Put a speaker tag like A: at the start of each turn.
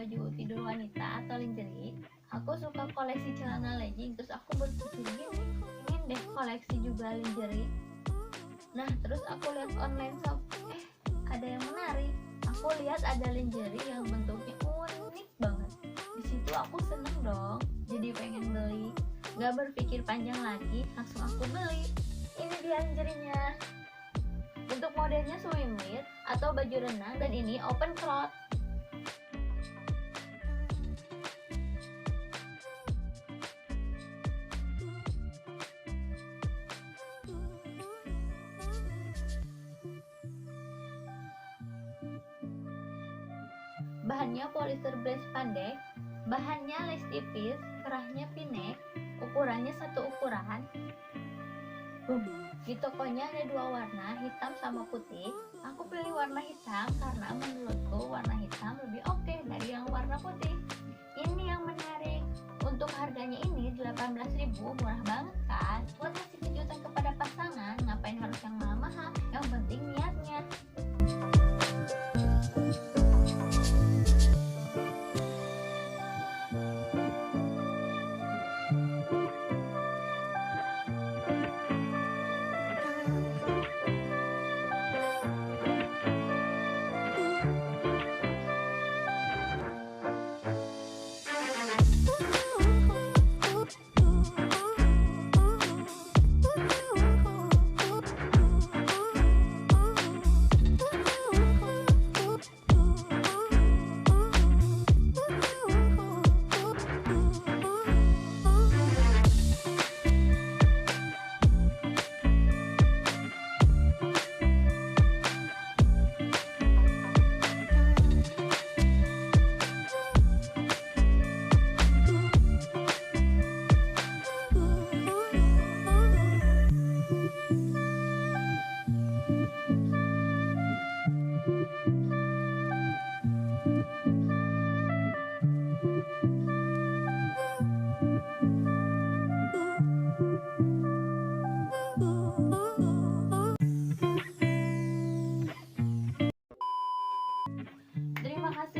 A: baju tidur wanita atau lingerie. Aku suka koleksi celana legging terus aku berpikir gini ingin deh koleksi juga lingerie. Nah terus aku lihat online shop eh ada yang menarik. Aku lihat ada lingerie yang bentuknya unik banget. Di situ aku seneng dong jadi pengen beli. Nggak berpikir panjang lagi langsung aku beli. Ini dia lingerie-nya untuk modelnya swimwear atau baju renang dan ini open crotch Bahannya polyester brace pendek, bahannya lace tipis, kerahnya pinek, ukurannya satu ukuran. Di tokonya ada dua warna, hitam sama putih. Aku pilih warna hitam karena menurutku warna hitam lebih oke dari yang warna putih. Ini yang menarik. Untuk harganya ini 18.000 murah banget kan? Buat Terima kasih.